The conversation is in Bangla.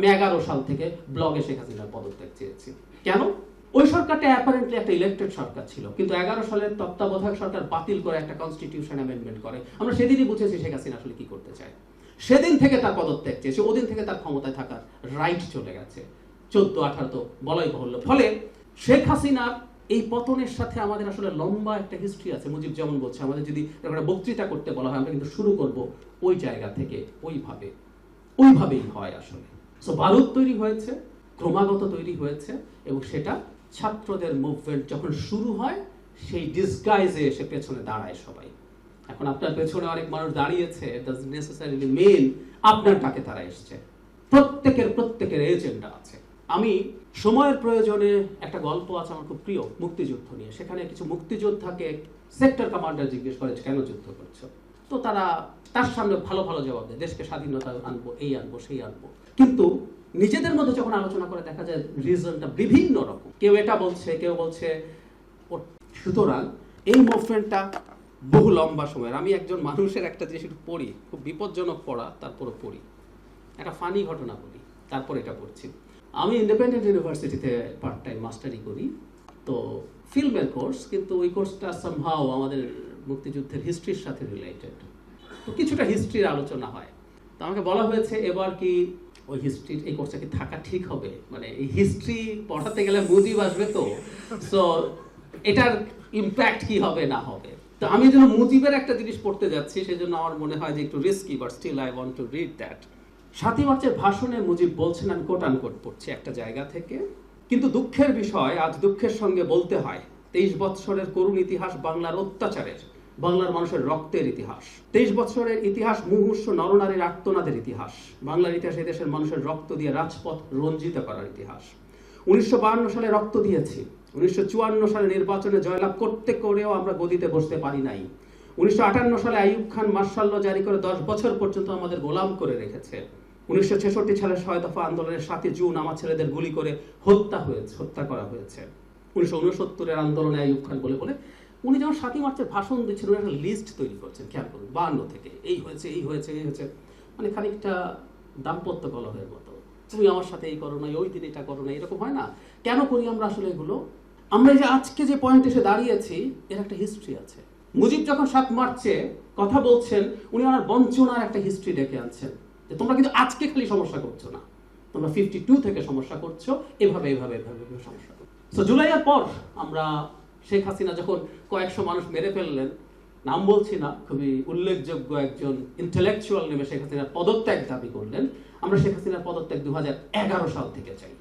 আমি এগারো সাল থেকে ব্লগে শেখ হাসিনার পদত্যাগ চেয়েছি। কেন? ওই সরকারটা অ্যাপারেন্টলি একটা ইলেক্টেড সরকার ছিল, কিন্তু এগারো সালের তত্ত্বাবধায়ক সরকার বাতিল করে একটা কনস্টিটিউশন অ্যামেন্ডমেন্ট করে। আমরা সেদিনই বুঝেছি শেখ হাসিনা আসলে কি করতে চায়। সেদিন থেকে তার পদত্যাগ চেয়েছে, ওদিন থেকে তার ক্ষমতায় থাকার রাইট চলে গেছে। চোদ্দ, আঠারো তো বলাই বাহুল্য। ফলে শেখ হাসিনার এই পতনের সাথে আমাদের আসলে লম্বা একটা হিস্ট্রি আছে। মুজিব যেমন বলছে, আমাদের যদি একটা বক্তৃতা করতে বলা হয়, আমরা কিন্তু শুরু করব ওই জায়গা থেকে। ওইভাবে, ওইভাবেই হয় আসলে। সো বারুদ তৈরি হয়েছে, ক্রমাগত তৈরি হয়েছে, এবং সেটা ছাত্রদের মুভমেন্ট যখন শুরু হয়, সেই ডিসগাইজে এসে পেছনে দাঁড়ায় সবাই। এখন আপনার পেছনে অনেক মানুষ দাঁড়িয়েছে নেসেসারিলি মেন আপনার ডাকে তারা এসছে। প্রত্যেকের প্রত্যেকের এজেন্ডা আছে। আমি সময়ের প্রয়োজনে একটা গল্প আছে আমার খুব প্রিয়, মুক্তিযুদ্ধ নিয়ে। সেখানে কিছু মুক্তিযোদ্ধাকে সেক্টর কমান্ডার জিজ্ঞেস করেছে কেন যুদ্ধ করছ? তো তারা, তার সামনে ভালো ভালো জবাব দেয়, দেশকে স্বাধীনতা আনব, এই আনব, সেই আনব। কিন্তু নিজেদের মধ্যে যখন আলোচনা করে দেখা যায় রিজনটা বিভিন্ন রকম। কেউ এটা বলছে, কেউ বলছে সুতরাং এই মুভমেন্টটা বহু লম্বা সময়ের। আমি একজন মানুষের একটা জিনিস একটু পড়ি, খুব বিপজ্জনক পড়া তারপরে পড়ি। একটা ফানি ঘটনা বলি, তারপর এটা পড়ছি। আমি ইন্ডিপেন্ডেন্ট ইউনিভার্সিটিতে পার্ট টাইম মাস্টারি করি। তো ফিল্মের কোর্স কিন্তু ওই কোর্সটা সামহাও আমাদের মুক্তিযুদ্ধের হিস্ট্রির সাথে রিলেটেড তো কিছুটা হিস্ট্রির আলোচনা হয়। তো আমাকে বলা হয়েছে এবার কি ওই হিস্ট্রি এই কোর্সটা কি থাকা ঠিক হবে? মানে এই হিস্ট্রি পড়াতে গেলে মুজিব আসবে তো? সো এটার ইম্প্যাক্ট কি হবে, না হবে? তো আমি যেন মুজিবের একটা জিনিস পড়তে যাচ্ছি, সেজন্য আমার মনে হয় যে একটু risky but still I want to read that সাতই মার্চের ভাষণে মুজিব বলছেন, আমি কোট আনকোট পড়ছি একটা জায়গা থেকে। কিন্তু দুঃখের বিষয়, আজ দুঃখের সঙ্গে বলতে হয়, তেইশ বৎসরের করুণ ইতিহাস বাংলার অত্যাচারের। বাংলার মানুষের রক্তের ইতিহাস। তেইশ বছরের ইতিহাস মুমূর্ষ নরনারীর আত্মনাদের ইতিহাস। বাংলার ইতিহাস দেশের মানুষের রক্ত দিয়ে রাজপথ রঞ্জিত করার ইতিহাস। উনিশশো সালে রক্ত দিয়েছি। উনিশশো সালে নির্বাচনে জয়লাভ করতে করেও আমরা গদিতে বসতে পারি নাই। উনিশশো সালে আইয়ুব খান মার্শাল্য জারি করে দশ বছর পর্যন্ত আমাদের গোলাম করে রেখেছে। উনিশশো ছেষট্টি সালে ছয় দফা আন্দোলনের সাথে জুন আমার ছেলেদের গুলি করে হত্যা হয়েছে, হত্যা করা হয়েছে। উনিশশো উনসত্তরের আন্দোলনে আইয়ুব খান বলে বলে উনি যখন সাতই মার্চের ভাষণ দিচ্ছেন, উনি একটা লিস্ট তৈরি করছেন, খেয়াল করুন বান্ন থেকে, এই হয়েছে এই হয়েছে এই হয়েছে মানে খানিকটা দাম্পত্য কলহের মতো। তুমি আমার সাথে এই করো না ওই দিন এটা করো না, এরকম হয় না? কেন করি আমরা আসলে এগুলো? আমরা যে আজকে যে পয়েন্ট এসে দাঁড়িয়েছি, এর একটা হিস্ট্রি আছে। মুজিব যখন সাত মার্চে কথা বলছেন, উনি আমার বঞ্চনার একটা হিস্ট্রি ডেকে আনছেন, যে তোমরা কিন্তু আজকে খালি সমস্যা করছ না। তোমরা ফিফটি টু থেকে সমস্যা করছ, এভাবে এভাবে এভাবে এভাবে সমস্যা করছ। সো জুলাইয়ের পর আমরা শেখ হাসিনা যখন কয়েকশো মানুষ মেরে ফেললেন, নাম বলছি না, খুবই উল্লেখযোগ্য একজন ইন্টেলেকচুয়াল নেমে শেখ হাসিনার পদত্যাগ দাবি করলেন। আমরা শেখ হাসিনার পদত্যাগ দু হাজার এগারো সাল থেকে চাই।